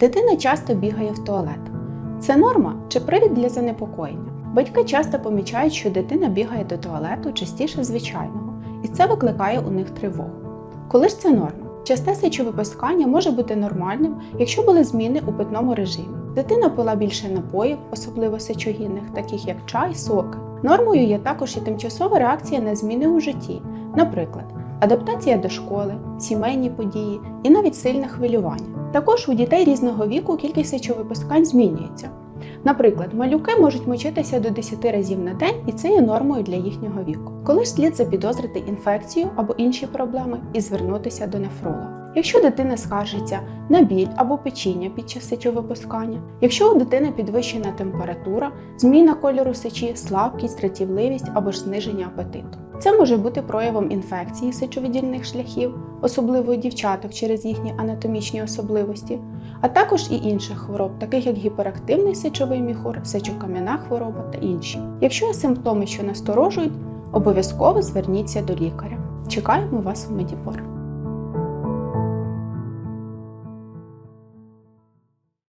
Дитина часто бігає в туалет. Це норма чи привід для занепокоєння? Батьки часто помічають, що дитина бігає до туалету частіше звичайного, і це викликає у них тривогу. Коли ж це норма? Часте сечовипускання може бути нормальним, якщо були зміни у питному режимі. Дитина пила більше напоїв, особливо сечогінних, таких як чай, соки. Нормою є також і тимчасова реакція на зміни у житті, наприклад, адаптація до школи, сімейні події і навіть сильне хвилювання. Також у дітей різного віку кількість сечовипускань змінюється. Наприклад, малюки можуть мочитися до 10 разів на день, і це є нормою для їхнього віку. Коли ж слід запідозрити інфекцію або інші проблеми і звернутися до нефролога. Якщо дитина скаржиться на біль або печіння під час сечовипускання, якщо у дитини підвищена температура, зміна кольору сечі, слабкість, дратівливість або ж зниження апетиту. Це може бути проявом інфекції сечовидільних шляхів, особливо у дівчаток через їхні анатомічні особливості, а також і інших хвороб, таких як гіперактивний сечовий міхур, сечокам'яна хвороба та інші. Якщо є симптоми, що насторожують, обов'язково зверніться до лікаря. Чекаємо вас в Медіпор.